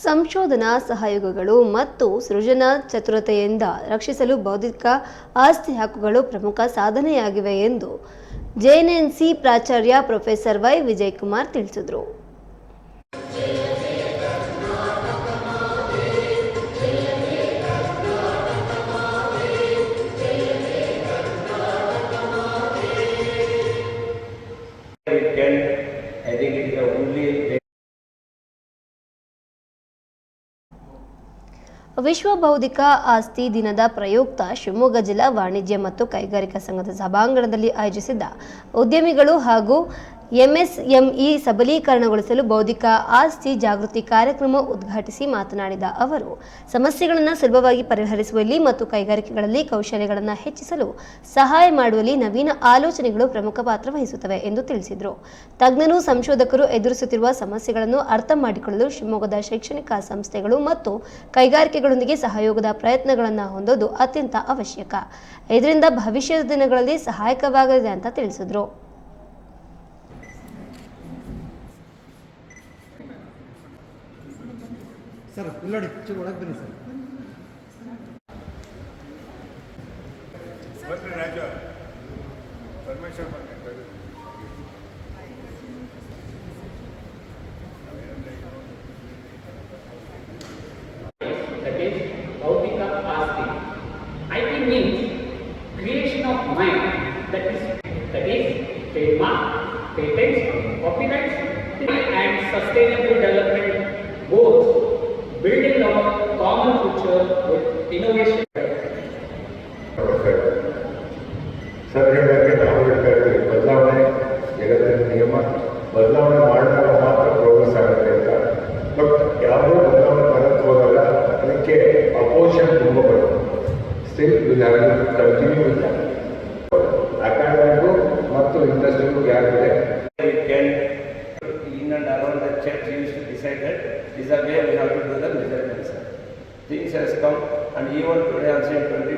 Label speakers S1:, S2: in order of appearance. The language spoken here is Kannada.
S1: ಸಂಶೋಧನಾ ಸಹಯೋಗಗಳು ಮತ್ತು ಸೃಜನಾ ಚತುರತೆಯಿಂದ ರಕ್ಷಿಸಲು ಬೌದ್ಧಿಕ ಆಸ್ತಿ ಹಕ್ಕುಗಳು ಪ್ರಮುಖ ಸಾಧನೆಯಾಗಿವೆ ಎಂದು ಜೆಎನ್ಎನ್ಸಿ ಪ್ರಾಚಾರ್ಯ ಪ್ರೊಫೆಸರ್ ವೈ ವಿಜಯಕುಮಾರ್ ತಿಳಿಸಿದರು. ವಿಶ್ವ ಬೌದ್ಧಿಕ ಆಸ್ತಿ ದಿನದ ಪ್ರಯುಕ್ತ ಶಿವಮೊಗ್ಗ ಜಿಲ್ಲಾ ವಾಣಿಜ್ಯ ಮತ್ತು ಕೈಗಾರಿಕಾ ಸಂಘದ ಸಭಾಂಗಣದಲ್ಲಿ ಆಯೋಜಿಸಿದ್ದ ಉದ್ಯಮಿಗಳು ಹಾಗೂ ಎಂಎಸ್ಎಂಇ ಸಬಲೀಕರಣಗೊಳಿಸಲು ಬೌದ್ಧಿಕ ಆಸ್ತಿ ಜಾಗೃತಿ ಕಾರ್ಯಕ್ರಮ ಉದ್ಘಾಟಿಸಿ ಮಾತನಾಡಿದ ಅವರು, ಸಮಸ್ಯೆಗಳನ್ನು ಸುಲಭವಾಗಿ ಪರಿಹರಿಸುವಲ್ಲಿ ಮತ್ತು ಕೈಗಾರಿಕೆಗಳಲ್ಲಿ ಕೌಶಲ್ಯಗಳನ್ನು ಹೆಚ್ಚಿಸಲು ಸಹಾಯ ಮಾಡುವಲ್ಲಿ ನವೀನ ಆಲೋಚನೆಗಳು ಪ್ರಮುಖ ಪಾತ್ರ ವಹಿಸುತ್ತವೆ ಎಂದು ತಿಳಿಸಿದರು. ತಜ್ಞರು, ಸಂಶೋಧಕರು ಎದುರಿಸುತ್ತಿರುವ ಸಮಸ್ಯೆಗಳನ್ನು ಅರ್ಥ ಮಾಡಿಕೊಳ್ಳಲು ಶಿವಮೊಗ್ಗದ ಶೈಕ್ಷಣಿಕ ಸಂಸ್ಥೆಗಳು ಮತ್ತು ಕೈಗಾರಿಕೆಗಳೊಂದಿಗೆ ಸಹಯೋಗದ ಪ್ರಯತ್ನಗಳನ್ನು ಹೊಂದೋದು ಅತ್ಯಂತ ಅವಶ್ಯಕ. ಇದರಿಂದ ಭವಿಷ್ಯದ ದಿನಗಳಲ್ಲಿ ಸಹಾಯಕವಾಗಲಿದೆ ಅಂತ ತಿಳಿಸಿದರು.
S2: ಸರ್ ಇಲ್ಲೋಡಿ ಚೂರು ಒಳಗೆ ಬನ್ನಿ ಸರ್
S3: ಬನ್ನಿ ರಾಜ ಪರಮೇಶ್ವರ್ ಬನ್ನಿ ಬರ್ರಿ.
S4: that is Bhautika Asti. IP means creation of mind, that is, that is trademark, patents, copyrights, and sustainable development With
S3: sir ಹೇಳಕ್ಕೆ ನಾವು ಹೇಳ್ತಾ ಇರ್ತೀವಿ ಬದಲಾವಣೆ ಜಗತ್ತಿನ ನಿಯಮ ಬದಲಾವಣೆ ಮಾಡಿದಾಗ ಮಾತ್ರ ಪ್ರೋಗ್ರೆಸ್ ಆಗುತ್ತೆ ಅಂತ. ಬಟ್ ಯಾವುದೇ ಬದಲಾವಣೆ ಬರಕ್ಕೆ ಹೋದಾಗ ಅದಕ್ಕೆ ಅಪೋಷನ್ ತುಂಬ ಬರುತ್ತೆ. ಸ್ಟಿಲ್ ಹ್ಯಾವ್ ಕಂಟಿನ್ಯೂ ವಿತ್ ಅಕಾಡೆಮಿಗೂ ಮತ್ತು ಇಂಡಸ್ಟ್ರಿಗೂ ಯಾರಿದೆ
S5: in can, in the around the church used to decide that this is the way we have to do and even today also it will be